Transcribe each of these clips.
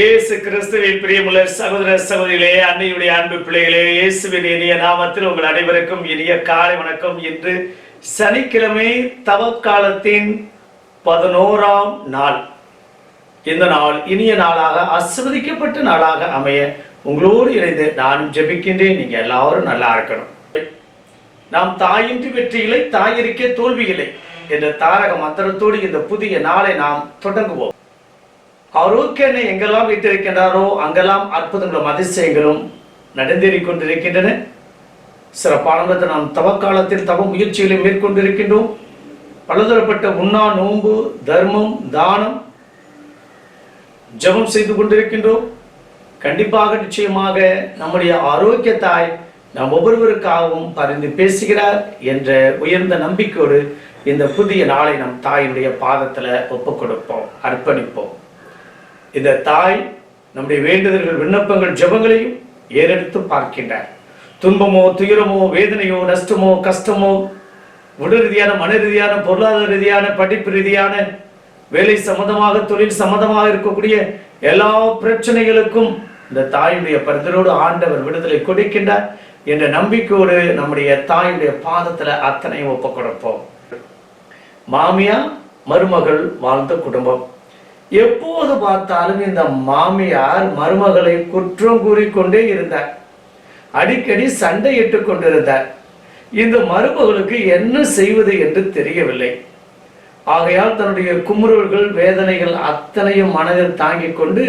இயேசு கிறிஸ்துவின் பிரியமுள்ள சகோதர சகோதரிகளே அன்னையுடைய அன்பு பிள்ளைகளே இயேசுவின் இனிய நாமத்தில் உங்கள் அனைவருக்கும் இனிய காலை வணக்கம். இன்று சனிக்கிழமை தவக்காலத்தின் பதினோராம் நாள். இந்த நாள் இனிய நாளாக ஆசிர்வதிக்கப்பட்ட நாளாக அமைய உங்களோடு இணைந்து நானும் ஜெபிக்கின்றேன். நீங்க எல்லாரும் நல்லா இருக்கணும். நாம் தாயின்றி வெற்றி இல்லை தாயிருக்கே தோல்வி இல்லை என்ற தாரக மந்திரத்தோடு இந்த புதிய நாளை நாம் தொடங்குவோம். ஆரோக்கியனை எங்கெல்லாம் வைத்திருக்கின்றாரோ அங்கெல்லாம் அற்புதங்களும் அதிசயங்களும் நடந்தேறிக் கொண்டிருக்கின்றன. சிறப்பானதை நாம் தவக்காலத்தில் தவ முயற்சிகளை மேற்கொண்டிருக்கின்றோம். பலதரப்பட்ட உண்ணா நோன்பு தர்மம் தானம் ஜெபம் செய்து கொண்டிருக்கின்றோம். கண்டிப்பாக நிச்சயமாக நம்முடைய ஆரோக்கிய தாய் நாம் ஒவ்வொருவருக்காகவும் பரிந்து பேசுகிறார் என்ற உயர்ந்த நம்பிக்கையோடு இந்த புதிய நாளை நம் தாயினுடைய பாதத்தில் ஒப்புக் கொடுப்போம் அர்ப்பணிப்போம். இந்த தாய் நம்முடைய வேண்டுதல்கள் விண்ணப்பங்கள் ஜபங்களையும் ஏறெடுத்து பார்க்கின்றார். துன்பமோ துயரமோ வேதனையோ நஷ்டமோ கஷ்டமோ உடல் ரீதியான மன ரீதியான பொருளாதார ரீதியான படிப்பு ரீதியான வேலை சம்மந்தமாக தொழில் சம்மந்தமாக இருக்கக்கூடிய எல்லா பிரச்சனைகளுக்கும் இந்த தாயுடைய பரிதலோடு ஆண்டவர் விடுதலை கொடுக்கின்றார் என்ற நம்பிக்கையோடு நம்முடைய தாயுடைய பாதத்துல அத்தனையும் ஒப்பு கொடுப்போம் மாமியா மருமகள் வாழ்ந்த குடும்பம். எப்போது பார்த்தாலும் இந்த மாமியார் மருமகளை குற்றம் கூறிக்கொண்டே இருந்தார். அடிக்கடி சண்டையிட்டுக் கொண்டிருந்தார். இந்த மருமகளுக்கு என்ன செய்வது என்று தெரியவில்லை. ஆகையால் தன்னுடைய குமுறல்கள் வேதனைகள் அத்தனையும் மனதில் தாங்கிக் கொண்டு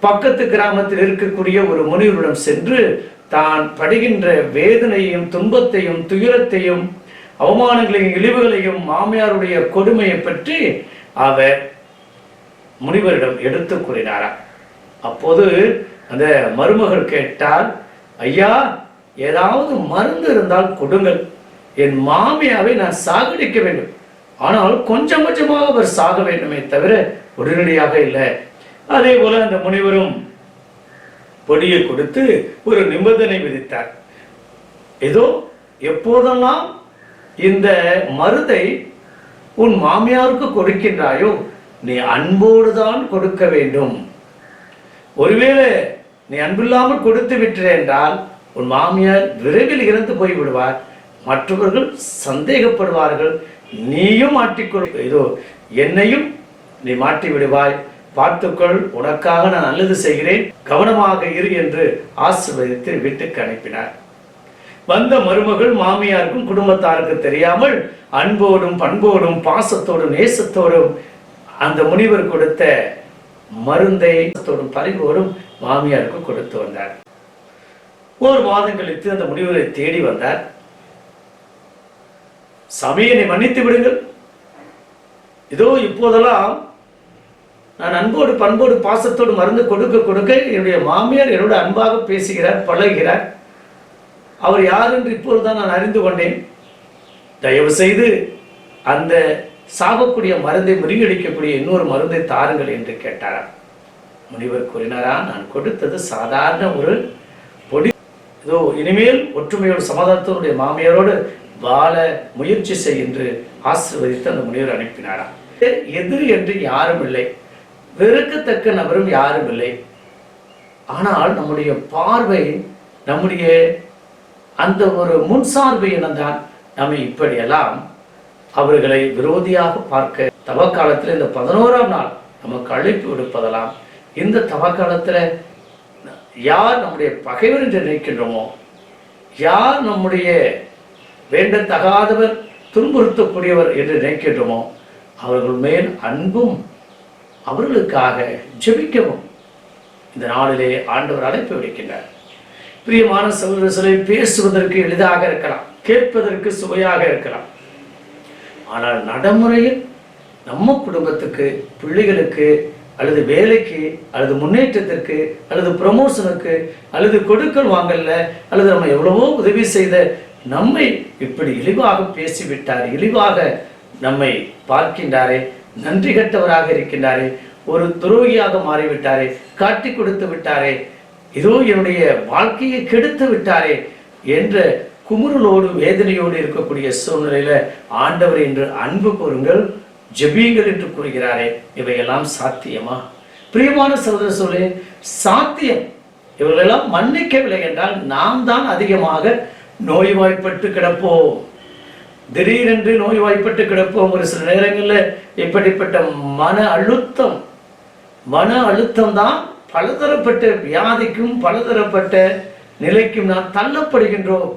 பக்கத்து கிராமத்தில் இருக்கக்கூடிய ஒரு முனிவரிடம் சென்று தான் படுகின்ற வேதனையும் துன்பத்தையும் துயரத்தையும் அவமானங்களையும் இழிவுகளையும் மாமியாருடைய கொடுமையை பற்றி அவர் முனிவரிடம் எடுத்து கூறினாராம் அப்போது அந்த மருமகள் கேட்டால் ஐயா ஏதாவது மருந்து இருந்தால் கொடுங்கள். என் மாமியாவை நான் சாகடிக்க வேண்டும். ஆனால் கொஞ்சம் கொஞ்சமாக அவர் சாக வேண்டுமே தவிர உடனடியாக இல்லை. அதே போல அந்த முனிவரும் பொடியை கொடுத்து ஒரு நிபந்தனை விதித்தார். ஏதோ எப்போதெல்லாம் இந்த மருந்தை உன் மாமியாருக்கு கொடுக்கின்றாயோ நீ அன்போடு தான் கொடுக்க வேண்டும். ஒருவேளை நீ அன்பில்லாமல் கொடுத்து விட்டே என்றால் உன் மாமியார் விரைவில் இறந்து போய் விடுவார். மற்றவர்கள் சந்தேகப்படுவார்கள். நீயும் மாட்டிக்கொள். இதோ என்னையும் நீ மாட்டி விடுவாய். பார்த்துக்கொள் உனக்காக நான் நல்லது செய்கிறேன். கவனமாக இரு என்று ஆசிர்வதித்து வீட்டுக்கு அனுப்பினார். வந்த மருமகள் மாமியாருக்கும் குடும்பத்தாருக்கும் தெரியாமல் அன்போடும் பண்போடும் பாசத்தோடும் நேசத்தோடும் அந்த முனிவர் கொடுத்த மருந்தை தோடும் மாமியாருக்கு கொடுத்து வந்தார். ஒரு மாதம் கழித்து அந்த முனிவரை தேடி வந்தார். சமயனை மன்னித்து விடுங்கள். இதோ இப்போதெல்லாம் நான் அன்போடு பண்போடு பாசத்தோடு மருந்து கொடுக்க கொடுக்க என்னுடைய மாமியார் என்னோட அன்பாக பேசுகிறார் பழகுகிறார். அவர் யார் என்று தான் நான் அறிந்து கொண்டேன். தயவு செய்து அந்த சாகக்கூடிய மருந்தை முறியடிக்கக்கூடிய இன்னொரு மருந்தை தாருங்கள் என்று கேட்டாராம் முனிவர் கூறினாரா நான் கொடுத்தது சாதாரண ஒரு பொடி. இதோ இனிமேல் ஒற்றுமையோடு சமாதானத்தோடைய மாமியாரோடு வாழ முயற்சி செய் என்று ஆசீர்வதித்து அந்த முனிவர் அனுப்பினாராம் எதிரி என்று யாரும் இல்லை. வெறுக்கத்தக்க நபரும் யாரும் இல்லை. ஆனால் நம்முடைய பார்வை நம்முடைய அந்த ஒரு முன்சார்பு இனம்தான். நம்மை இப்படியெல்லாம் அவர்களை விரோதியாக பார்க்க தவக்காலத்தில் இந்த பதினோராம் நாள் நமக்கு அழைப்பு விடுப்பதெல்லாம் இந்த தவக்காலத்தில் யார் நம்முடைய பகைவர் என்று நினைக்கின்றோமோ யார் நம்முடைய வேண்டத்தகாதவர் துன்புறுத்தக்கூடியவர் என்று நினைக்கின்றோமோ அவர்கள் மேல் அன்பும் அவர்களுக்காக ஜெபிக்கவும். இந்த நாளிலே ஆண்டவர் அழைப்பு விடுக்கின்றார். பிரியமான சகோதரர்களை பேசுவதற்கு எளிதாக இருக்கலாம் கேட்பதற்கு சுவையாக இருக்கலாம். ஆனால் நடைமுறையில் நம்ம குடும்பத்துக்கு பிள்ளைகளுக்கு அல்லது வேலைக்கு அல்லது முன்னேற்றத்திற்கு அல்லது ப்ரமோஷனுக்கு அல்லது கொடுக்கல் வாங்கல அல்லது நம்ம எவ்வளவோ உதவி செய்த நம்மை இப்படி இழிவாக பேசிவிட்டார் இழிவாக நம்மை பார்க்கின்றாரே நன்றி கட்டவராக இருக்கின்றாரே ஒரு துரோகியாக மாறிவிட்டாரே காட்டி கொடுத்து விட்டாரே இதோ என்னுடைய வாழ்க்கையை கெடுத்து விட்டாரே என்ற குமுறலோடு வேதனையோடு இருக்கக்கூடிய சூழ்நிலையில ஆண்டவர் என்று அன்பு கூறுங்கள் ஜெபியுங்கள் என்று கூறுகிறாரே இவையெல்லாம் சாத்தியமா? பிரியமான சகோதர சொல்லு சாத்தியம். இவர்களெல்லாம் மன்னிக்கவில்லை என்றால் நாம் தான் அதிகமாக நோய்வாய்ப்பட்டு கிடப்போம். திடீரென்று நோய்வாய்ப்பட்டு கிடப்போம். ஒரு சில நேரங்களில் இப்படிப்பட்ட மன அழுத்தம் மன அழுத்தம் தான் பலதரப்பட்ட வியாதிக்கும் பலதரப்பட்ட நிலைக்கும் நாம் தள்ளப்படுகின்றோம்.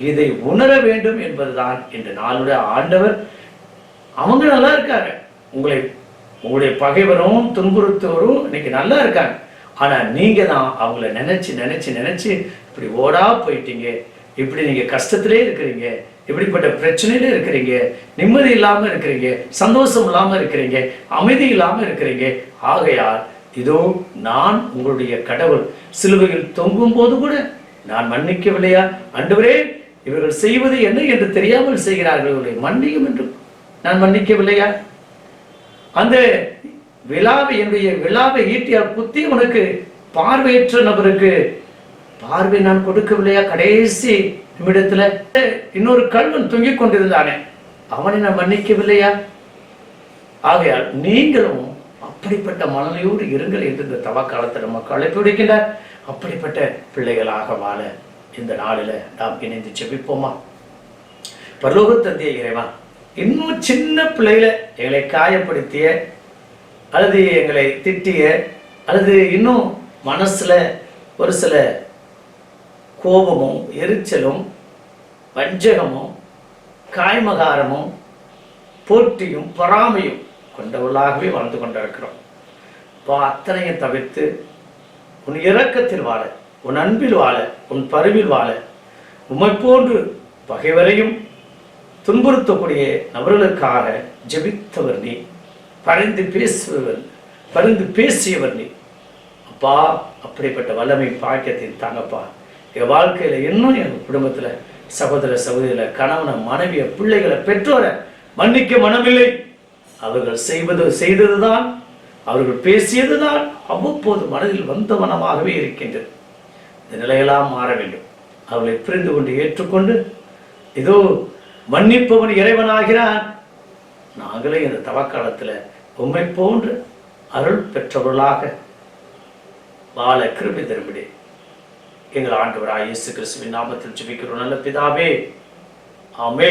இதை உணர வேண்டும் என்பதுதான் இந்த நாளுடைய ஆண்டவர். அவங்க நல்லா இருக்காங்க. உங்களை உங்களுடைய பகைவரும் துன்புறுத்தவரும் இன்னைக்கு நல்லா இருக்காங்க. ஆனா நீங்க தான் அவங்கள நினைச்சு நினைச்சு நினைச்சு இப்படி ஓடா போயிட்டீங்க. இப்படி நீங்க கஷ்டத்திலே இருக்கிறீங்க. இப்படிப்பட்ட பிரச்சனையில இருக்கிறீங்க. நிம்மதி இல்லாம இருக்கிறீங்க. சந்தோஷம் இல்லாம இருக்கிறீங்க. அமைதி இல்லாம இருக்கிறீங்க. ஆகையால் இதோ நான் உங்களுடைய கடவுள். சிலுவையில் தொங்கும் போது கூட நான் மன்னிக்கவில்லையா? அன்றுவரே இவர்கள் செய்வது என்ன என்று தெரியாமல் செய்கிறார்கள் இவர்களை மன்னியும் என்று நான் மன்னிக்கவில்லையா? அந்த விழாவை என்னுடைய விழாவை ஈட்டியால் குத்தி உனக்கு பார்வையற்ற நபருக்கு பார்வை நான் கொடுக்கவில்லையா? கடைசி நிமிடத்துல இன்னொரு கல்வன் தொங்கிக் கொண்டிருந்தானே. அவனை நான் மன்னிக்கவில்லையா? ஆகையால் நீங்களும் அப்படிப்பட்ட மனநிலையோடு இருங்கள் என்று இந்த தவக்காலத்தில் நமக்கு அழைப்பு விடுக்கின்றார். அப்படிப்பட்ட பிள்ளைகளாக வாழ இந்த நாளில் நாம் இணைந்து செபிப்போமா பரலோக தந்தைய இறைவா இன்னும் சின்ன பிள்ளையில எங்களை காயப்படுத்திய அல்லது எங்களை திட்டிய அல்லது இன்னும் மனசுல ஒரு சில கோபமும் எரிச்சலும் வஞ்சகமும் காய்மகாரமும் போட்டியும் பொறாமையும் கொண்டவர்களாகவே வாழ்ந்து கொண்டிருக்கிறோம். இப்போ அத்தனையும் தவிர்த்து உன் இறக்கத்தில் வாழ உன் அன்பில் வாழ உன் பருவில் வாழ உமை போன்று பகைவரையும் துன்புறுத்தக்கூடிய நபர்களுக்காக ஜெபித்தவர் நீ. பரிந்து பேசுபவர் பரிந்து பேசியவர் நீ. அப்பா அப்படிப்பட்ட வல்லமை பாக்கியத்தின் தாங்கப்பா என் வாழ்க்கையில் இன்னும் எங்கள் குடும்பத்தில் சகோதர சகோதரியில் கணவனை மனைவியை பிள்ளைகளை பெற்றோரை மன்னிக்க மனமில்லை. அவர்கள் செய்வது செய்ததுதான் அவர்கள் பேசியதுதான் அவ்வப்போது மனதில் வந்த மனமாகவே இருக்கின்றது. இந்த நிலையெல்லாம் மாற வேண்டும். அவளை புரிந்து கொண்டு ஏற்றுக்கொண்டு இதோ மன்னிப்பவன் இறைவனாகிறான். நாங்களே இந்த தவக்காலத்துல உண்மை போன்று அருள் பெற்றவர்களாக வாழ கிருபி தரும்படி எங்கள் ஆண்டவராக இயேசு கிறிஸ்துவின் நாமத்தில் ஜிபிக்கிறோம். நல்ல பிதாவே ஆமே